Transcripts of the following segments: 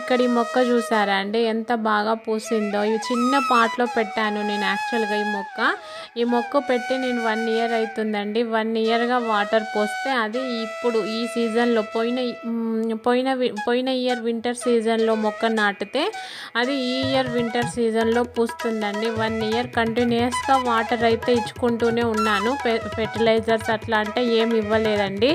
ఇక్కడ ఈ మొక్క చూసారా అండి? ఎంత బాగా పూసిందో. ఈ చిన్న పాట్లో పెట్టాను నేను యాక్చువల్గా ఈ మొక్క. ఈ మొక్క పెట్టి నేను వన్ ఇయర్ అవుతుందండి వన్ ఇయర్గా వాటర్ పోస్తే అది ఇప్పుడు ఈ సీజన్లో పోయిన పోయిన పోయిన ఇయర్ వింటర్ సీజన్లో మొక్క నాటితే అది ఈ ఇయర్ వింటర్ సీజన్లో పూస్తుందండి. వన్ ఇయర్ కంటిన్యూస్గా వాటర్ అయితే ఇచ్చుకుంటూనే ఉన్నాను. ఫెర్టిలైజర్స్ అట్లా అంటే ఏమి ఇవ్వలేదండి.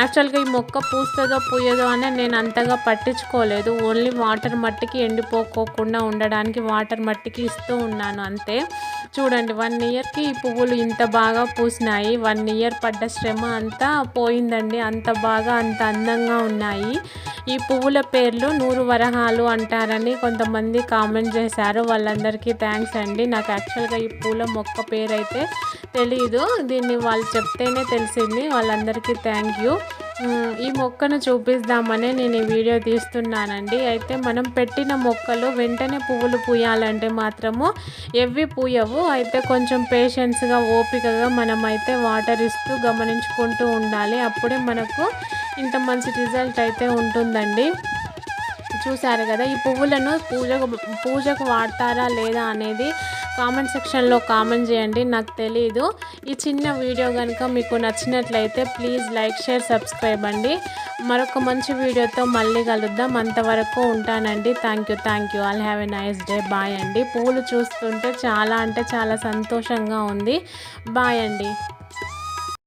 యాక్చువల్గా ఈ మొక్క పూస్తుందో పూయదో అని నేను అంతగా పట్టించుకోలేదు. ఓన్లీ వాటర్ మట్టికి ఎండిపోకోకుండా ఉండడానికి వాటర్ మట్టికి ఇస్తూ ఉన్నాను అంతే. చూడండి వన్ ఇయర్కి ఈ పువ్వులు ఇంత బాగా పూసినాయి. వన్ ఇయర్ పడ్డ శ్రమ అంతా పోయిందండి. అంత బాగా అంత అందంగా ఉన్నాయి. ఈ పువ్వుల పేర్లు నూరు వరహాలు అంటారని కొంతమంది కామెంట్ చేశారు. వాళ్ళందరికీ థ్యాంక్స్ అండి. నాకు యాక్చువల్గా ఈ పూల మొక్క పేరు అయితే తెలీదు. దీన్ని వాళ్ళు చెప్తేనే తెలిసింది. వాళ్ళందరికీ థ్యాంక్ యూ ఈ మొక్కను చూపిద్దామని నేను ఈ వీడియో తీస్తున్నానండి. అయితే మనం పెట్టిన మొక్కలు వెంటనే పువ్వులు పూయాలంటే మాత్రము ఎవ్వి పూయవు. అయితే కొంచెం పేషెన్స్గా ఓపికగా మనం అయితే వాటర్ ఇస్తూ గమనించుకుంటూ ఉండాలి. అప్పుడే మనకు ఇంత మంచి రిజల్ట్ అయితే ఉంటుందండి. చూశారు కదా ఈ పువ్వులను పూజకు పూజకు వాడతారా లేదా అనేది కామెంట్ సెక్షన్లో కామెంట్ చేయండి. నాకు తెలీదు. ఈ చిన్న వీడియో కనుక మీకు నచ్చినట్లయితే ప్లీజ్ లైక్ షేర్ సబ్స్క్రైబ్ అండి. మరొక మంచి వీడియోతో మళ్ళీ కలుద్దాం. అంతవరకు ఉంటానండి. Thank you thank you. All have a nice day bye అండి. పూలు చూస్తుంటే చాలా అంటే చాలా సంతోషంగా ఉంది. బాయ్ అండి.